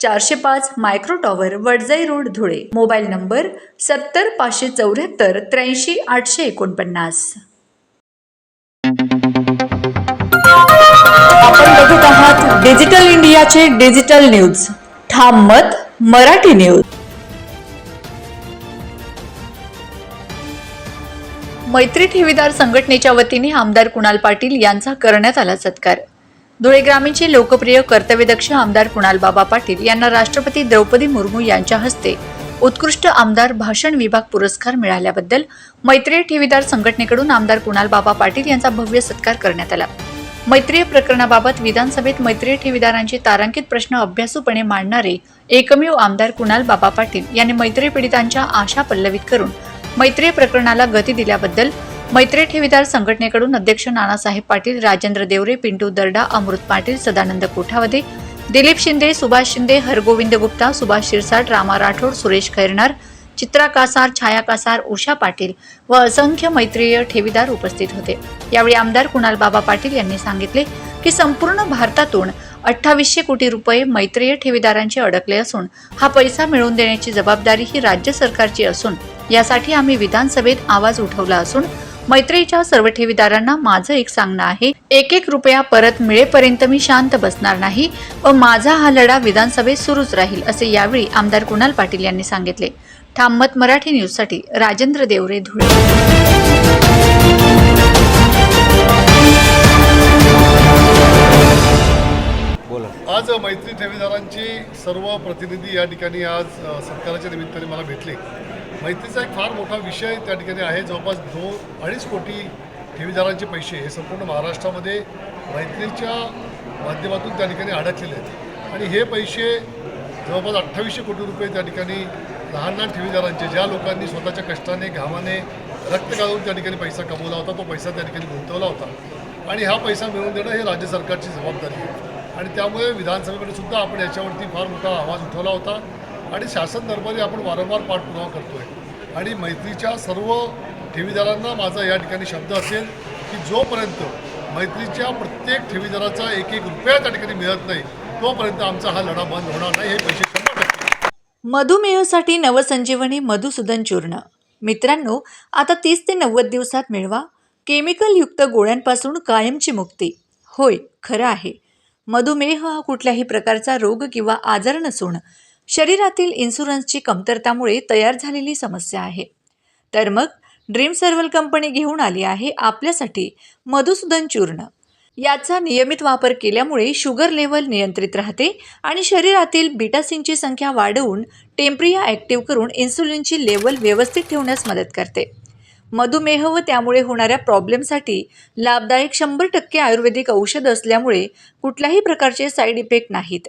चारशे पाच micro tower Wadjai road Dhule. Mobile number सत्तर पाचशे चौऱ्याहत्तर त्र्याऐंशी आठशे एकोणपन्नास. आपण बघत आहात डिजिटल इंडियाचे डिजिटल न्यूज. ठाम मत मराठी न्यूज. मैत्री ठेवीदार संघटनेच्या वतीने आमदार कुणाल पाटील यांचा करण्यात आला सत्कार. धुळे ग्रामीणचे लोकप्रिय कर्तव्यदक्ष आमदार कुणाल बाबा पाटील यांना राष्ट्रपती द्रौपदी मुर्मू यांच्या हस्ते उत्कृष्ट आमदार भाषण विभाग पुरस्कार मिळाल्याबद्दल मैत्रीय ठेवीदार संघटनेकडून आमदार कुणाल बाबा पाटील यांचा भव्य सत्कार करण्यात आला. मैत्रीय प्रकरणाबाबत विधानसभेत मैत्रीय ठेवीदारांचे तारांकित प्रश्न अभ्यासूपणे मांडणारे एकमेव आमदार कुणाल बाबा पाटील यांनी मैत्री पीडितांच्या आशा पल्लवित करून मैत्रीय प्रकरणाला गती दिल्याबद्दल मैत्री ठेवीदार संघटनेकडून अध्यक्ष नानासाहेब पाटील राजेंद्र देवरे पिंटू दर्डा अमृत पाटील सदानंद कोठावदे दिलीप शिंदे सुभाष शिंदे हरगोविंद गुप्ता सुभाष शिरसाट रामा राठोड सुरेश खैरनार चित्रा कासार छाया कासार उषा पाटील व असंख्य मैत्रीय ठेवीदार उपस्थित होते. यावेळी आमदार कुणाल बाबा पाटील यांनी सांगितले की संपूर्ण भारतातून अठ्ठावीसशे कोटी रुपये मैत्रीय ठेवीदारांचे अडकले असून हा पैसा मिळवून देण्याची जबाबदारी ही राज्य सरकारची असून यासाठी आम्ही विधानसभेत आवाज उठवला असून मैत्रीच्या सर्व ठेवीदारांना माझं एक सांगणं आहे. एक एक रुपया परत मिळेपर्यंत मी शांत बसणार नाही व माझा हा लढा विधानसभेत सुरूच राहील असे यावेळी आमदार कुणाल पाटील यांनी सांगितले. ठाममत मराठी न्यूजसाठी राजेंद्र देवरे धुळे. बोला. आज मैत्री ठेवीदारांचे सर्व प्रतिनिधी या ठिकाणी आज सत्काराच्या निमित्ताने मला भेटले. मैत्रीचा एक फार मोठा विषय त्या ठिकाणी आहे. जवळपास दोन अडीच कोटी ठेवीदारांचे पैसे हे संपूर्ण महाराष्ट्रामध्ये मैत्रीच्या माध्यमातून त्या ठिकाणी अडकलेले आहेत. आणि हे पैसे जवळपास अठ्ठावीसशे कोटी रुपये त्या ठिकाणी लहान लहान ठेवीदारांचे ज्या लोकांनी स्वतःच्या कष्टाने घामाने रक्त काढून त्या ठिकाणी पैसा कमवला होता तो पैसा त्या ठिकाणी गुंतवला होता. आणि हा पैसा मिळवून देणं हे राज्य सरकारची जबाबदारी आहे. आणि त्यामुळे विधानसभेमध्ये सुद्धा आपण याच्यावरती फार मोठा आवाज उठवला होता. आणि शासन दरबारी आपण वारंवार पाठपुरावा करतोय. आणि मैत्रीच्या सर्व ठेवीदारांना माझा या ठिकाणी शब्द असेल की जोपर्यंत मैत्रीच्या प्रत्येक ठेवीदाराचा एक एक रुपया त्या ठिकाणी मिळत नाही तोपर्यंत आमचा हा लढा बंद होणार नाही हे पैसे मधुमेहसाठी नवसंजीवनी मधुसूदन चूर्ण. मित्रांनो आता तीस ते नव्वद दिवसात मिळवा. केमिकलयुक्त गोळ्यांपासून कायमची मुक्ती. होय खरं आहे. मधुमेह हा कुठल्याही प्रकारचा रोग किंवा आजार नसून शरीरातील इन्शुरन्सची कमतरतामुळे तयार झालेली समस्या आहे. तर मग ड्रीम सर्वल कंपनी घेऊन आली आहे आपल्यासाठी मधुसूदन चूर्ण. याचा नियमित वापर केल्यामुळे शुगर लेवल नियंत्रित राहते आणि शरीरातील बिटासिनची संख्या वाढवून टेम्प्रिया ॲक्टिव्ह करून इन्सुलिनची लेवल व्यवस्थित ठेवण्यास मदत करते. मधुमेह व त्यामुळे होणाऱ्या प्रॉब्लेमसाठी लाभदायक शंभर टक्के आयुर्वेदिक औषध असल्यामुळे कुठल्याही प्रकारचे साईड इफेक्ट नाहीत.